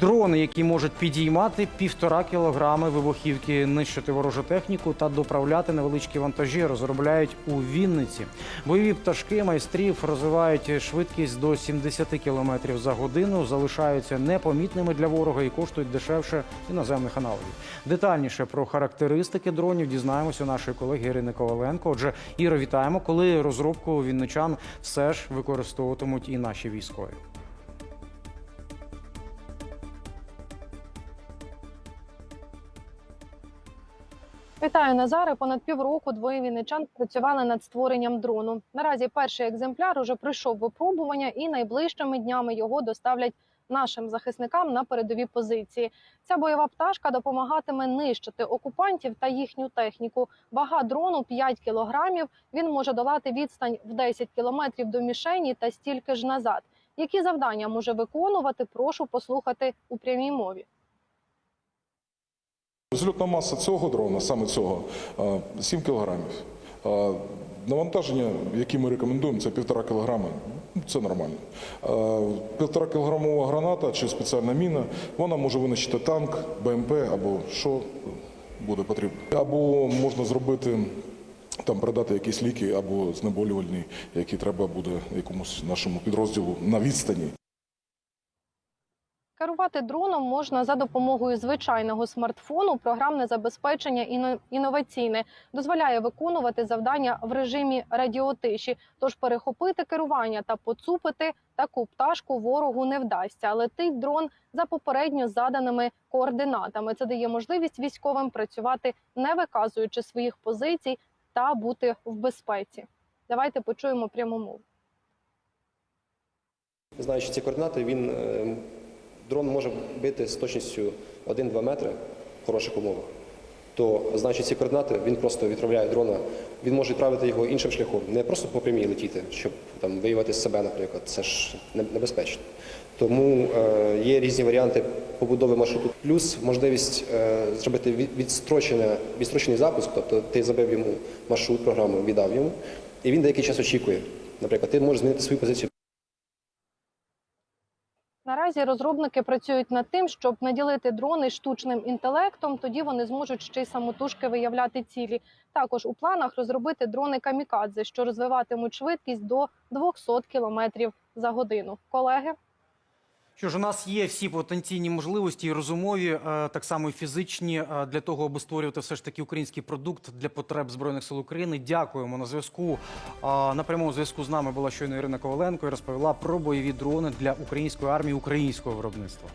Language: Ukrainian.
Дрони, які можуть підіймати півтора кілограми вибухівки, нищити ворожу техніку та доправляти невеличкі вантажі, розробляють у Вінниці. Бойові пташки майстрів розвивають швидкість до 70 км за годину, залишаються непомітними для ворога і коштують дешевше іноземних аналогів. Детальніше про характеристики дронів дізнаємося у нашої колеги Ірини Коваленко. Отже, Іро, вітаємо, коли розробку вінничан все ж використовуватимуть і наші військові. Вітаю Назаре. Понад півроку двоє вінничан працювали над створенням дрону. Наразі перший екземпляр уже пройшов випробування, і найближчими днями його доставлять нашим захисникам на передові позиції. Ця бойова пташка допомагатиме нищити окупантів та їхню техніку. Вага дрону 5 кілограмів. Він може долати відстань в 10 кілометрів до мішені та стільки ж назад. Які завдання може виконувати? Прошу послухати у прямій мові. Зльотна маса цього дрона, саме цього, е, 7 кілограмів. Навантаження, яке ми рекомендуємо, це півтора кілограми. Ну, Це нормально. Півтора кілограмова граната чи спеціальна міна, вона може винищити танк, БМП або що буде потрібно. Або можна зробити. Там передати якісь ліки або знеболювальні, які треба буде якомусь нашому підрозділу на відстані. Керувати дроном можна за допомогою звичайного смартфону. Програмне забезпечення інноваційне дозволяє виконувати завдання в режимі радіотиші. Тож перехопити керування та поцупити таку пташку ворогу не вдасться. Летить дрон за попередньо заданими координатами. Це дає можливість військовим працювати, не виказуючи своїх позицій та бути в безпеці. Давайте почуємо пряму мову. Знаючи ці координати, він е, дрон може бити з точністю 1-2 метри в хороших умовах. То, знаючи ці координати, він просто відправляє дрона. Він може відправити його іншим шляхом, не просто по прямій летіти, щоб там виявити себе, наприклад. Це ж небезпечно. Тому е, є різні варіанти побудови маршруту. Плюс можливість е, зробити відстрочений запуск, тобто ти забив йому маршрут, програму, віддав йому, і він деякий час очікує. Наприклад, ти можеш змінити свою позицію. Наразі розробники працюють над тим, щоб наділити дрони штучним інтелектом. Тоді вони зможуть ще й самотужки виявляти цілі. Також у планах розробити дрони камікадзе, що розвиватимуть швидкість до 200 км за годину. Колеги. Що ж, у нас є всі потенційні можливості і розумові, е, так само і фізичні, е, для того, аби створювати все ж таки український продукт для потреб збройних сил України. Дякуємо на зв'язку. Е, На прямому зв'язку з нами була щойно Ірина Коваленко і розповіла про бойові дрони для української армії українського виробництва.